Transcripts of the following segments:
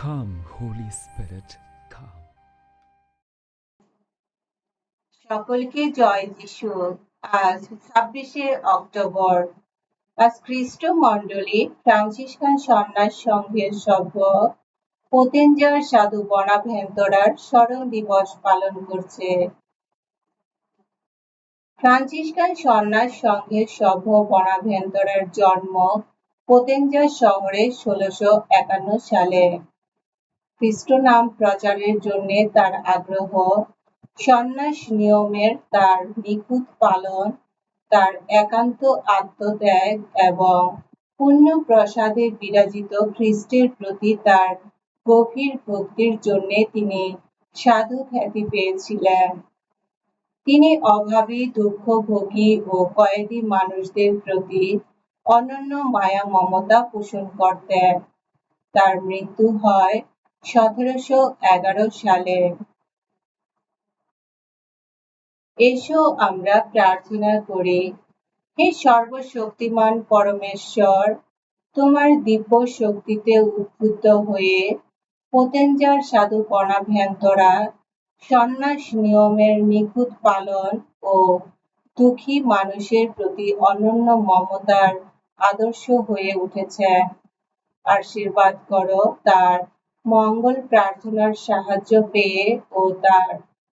Holy Spirit, come. সকলকে জয় যিশু। আজ ছাব্বিশে অক্টোবর। আজ খ্রিস্ট মণ্ডলী ফ্রান্সিসকান সন্ন্যাস সংঘের সভ্য পতেঞ্জার সাধু বনাভেন্তরার স্মরণ দিবস পালন করছে। ফ্রান্সিসকান সন্ন্যাস সংঘের সভ্য বনাভেন্তরার জন্ম পতেঞ্জা শহরে ষোলশো একান্ন সালে। খ্রিস্ট নাম প্রচারের জন্য তার আগ্রহ, সন্ন্যাস নিয়মের তার নিখুঁত পালন, তার একান্ত আত্মত্যাগ এবং পূর্ণ প্রসাদে বিরাজিত খ্রিস্টের প্রতি তার গভীর ভক্তির জন্য তিনি সাধু খ্যাতি পেয়েছিলেন। তিনি অভাবী, দুঃখভোগী ও কয়েদি মানুষদের প্রতি অনন্য মায়া মমতা পোষণ করতেন। তার মৃত্যু হয় সতেরোশো এগারো সালে। এসো আমরা প্রার্থনা করি, হে সর্বশক্তিমান পরমেশ্বর, তোমার দিব্য শক্তিতে উদ্বুদ্ধ হয়ে পতেঞ্জার সাধু কণাভ্যন্তরা সন্ন্যাস নিয়মের নিখুঁত পালন ও দুঃখী মানুষের প্রতি অনন্য মমতার আদর্শ হয়ে উঠেছে। আশীর্বাদ করো তার মঙ্গল প্রার্থনার সাহায্য পেয়ে ও তার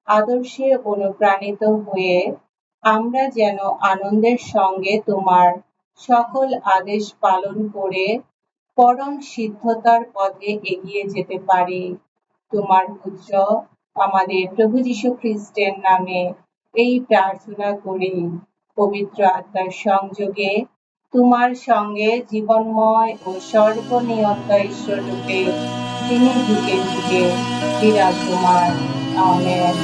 আদর্শে অনুপ্রাণিত হয়ে আমরা যেন আনন্দের সঙ্গে তোমার সকল আদেশ পালন করে পরম সিদ্ধতার পথে এগিয়ে যেতে পারি। তোমার পুত্র, আমাদের প্রভু যীশু খ্রিস্টের নামে এই প্রার্থনা করি। পবিত্র আত্মার সংযোগে তোমার সঙ্গে জীবনময় ও সর্বনিয়ন্তা ঈশ্বর রূপে তিনি ঢুকে ঢুকে বিরাজমান আমেন